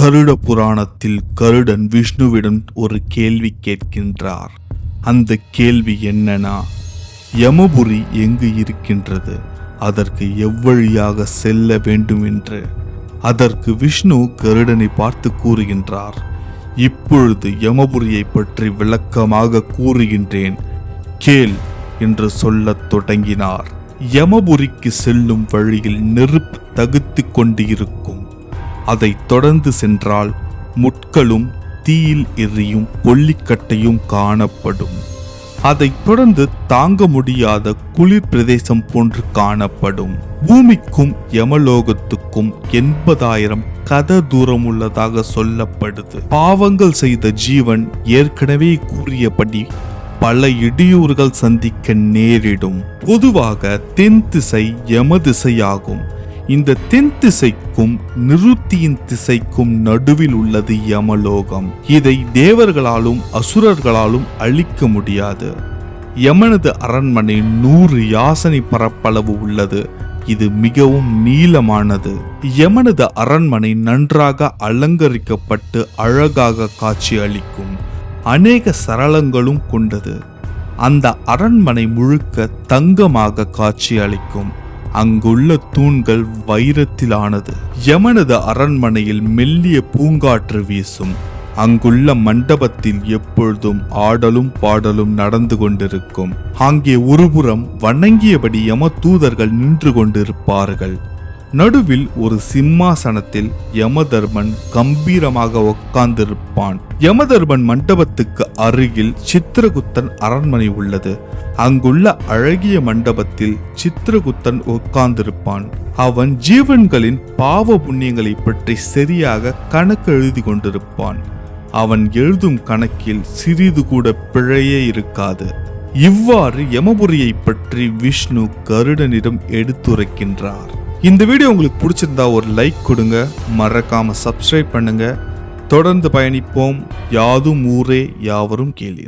கருட புராணத்தில் கருடன் விஷ்ணுவிடம் ஒரு கேள்வி கேட்கின்றார். அந்த கேள்வி என்னன்னா யமபுரி எங்கு இருக்கின்றது? அதற்கு எவ்வழியாக செல்ல வேண்டும் என்று? அதற்கு விஷ்ணு கருடனை பார்த்து கூறுகின்றார் இப்பொழுது யமபுரியை பற்றி விளக்கமாக கூறுகின்றேன். கேள் என்று சொல்லத் தொடங்கினார். யமபுரிக்கு செல்லும் வழியில் நெருப்பு தகுத்து கொண்டு இருக்கும் அதை தொடர்ந்து சென்றால் முட்களும் தீயில் எரியும் கொல்லிக்கட்டையும் காணப்படும். அதைத் தொடர்ந்து தாங்க முடியாத குளிர் பிரதேசம் போன்று காணப்படும். பூமிக்கும் யமலோகத்துக்கும் எண்பதாயிரம் கத தூரம் உள்ளதாக சொல்லப்படுது. பாவங்கள் செய்த ஜீவன் ஏற்கனவே கூறியபடி பல இடையூறுகள் சந்திக்க நேரிடும். பொதுவாக தென் திசை யம திசையாகும். இந்த தென் திசைக்கும் நிருத்தியின் திசைக்கும் நடுவில் உள்ளது யமலோகம். இதை தேவர்களாலும் அசுரர்களாலும் அழிக்க முடியாது. யமனது அரண்மனை நூறு யாசனை பரப்பளவு உள்ளது. இது மிகவும் நீளமானது. யமனது அரண்மனை நன்றாக அலங்கரிக்கப்பட்டு அழகாக காட்சி அளிக்கும் அநேக சரளங்களும் கொண்டது. அந்த அரண்மனை முழுக்க தங்கமாக காட்சி அளிக்கும். அங்குள்ள தூண்கள் வைரத்திலானது. யமனது அரண்மனையில் மெல்லிய பூங்காற்று வீசும். அங்குள்ள மண்டபத்தில் எப்பொழுதும் ஆடலும் பாடலும் நடந்து கொண்டிருக்கும். அங்கே ஒருபுறம் வணங்கியபடி யம தூதர்கள் நின்று கொண்டிருப்பார்கள். நடுவில் ஒரு சிம்மாசனத்தில் யமதர்மன் கம்பீரமாக உட்கார்ந்திருப்பான் யமதர்மன் மண்டபத்துக்கு அருகில் சித்திரகுத்தன் அரண்மனை உள்ளது. அங்குள்ள அழகிய மண்டபத்தில் சித்திரகுத்தன் உட்கார்ந்திருப்பான் அவன் ஜீவன்களின் பாவ புண்ணியங்களை பற்றி சரியாக கணக்கு எழுதி கொண்டிருப்பான். அவன் எழுதும் கணக்கில் சிறிது கூட பிழையே இருக்காது. இவ்வாறு யமபுரியை பற்றி விஷ்ணு கருடனிடம் எடுத்துரைக்கின்றார். இந்த வீடியோ உங்களுக்கு பிடிச்சிருந்தா ஒரு லைக் கொடுங்க. மறக்காம சப்ஸ்கிரைப் பண்ணுங்க. தொடர்ந்து பயணிப்போம். யாதும் ஊரே யாவரும் கேளீர்.